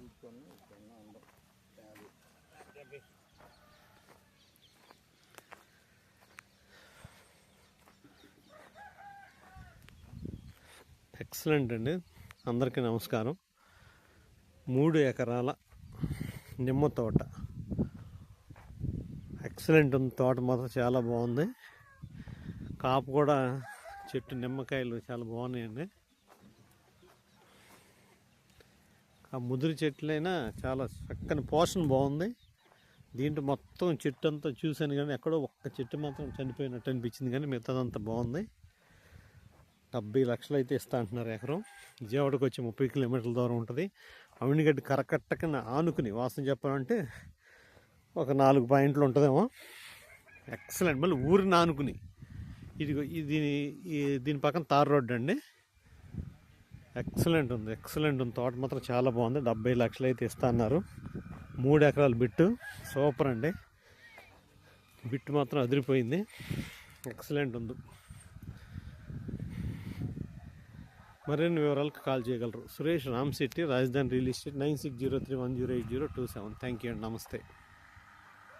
ఇక్కడ అందం. యాభై ఎక్సలెంట్ అండి. అందరికీ నమస్కారం. మూడు ఎకరాల నిమ్మ తోట. ఎక్సలెంట్ ఉంది. తోట మాత్రం చాలా బాగుంది. కాపు కూడా చెట్టు నిమ్మకాయలు చాలా బాగున్నాయండి. ఆ ముదిరి చెట్లైనా చాలా చక్కని పోషణ బాగుంది. దీంట్లో మొత్తం చెట్టు అంతా చూశాను కానీ ఎక్కడో ఒక్క చెట్టు మాత్రం చనిపోయినట్టు అనిపించింది కానీ మిగతాదంతా బాగుంది. డెబ్బై లక్షలు అయితే ఇస్తా అంటున్నారు ఎకరం. విజయవాడకు వచ్చి ముప్పై కిలోమీటర్ల దూరం ఉంటుంది. అవినిగడ్డి కరకట్టకన ఆనుకుని వాసన చెప్పాలంటే ఒక నాలుగు పాయింట్లు ఉంటుందేమో. ఎక్సలెంట్ మళ్ళీ ఊరిని ఆనుకుని. ఇది ఇది దీని పక్కన తార్ రోడ్డు అండి ఎక్సలెంట్ ఉంది ఎక్సలెంట్ ఉంది. తోట మాత్రం చాలా బాగుంది. డెబ్బై లక్షలు అయితే ఇస్తా అన్నారు. మూడు ఎకరాల బిట్టు. సూపర్ అండి. బిట్టు మాత్రం అదిరిపోయింది. ఎక్సలెంట్ ఉంది. మరిన్ని వివరాలకు కాల్ చేయగలరు. Suresh Ram Shetty Rajdhani real estate nine six zero three one zero eight zero two seven. Thank you అండి. నమస్తే.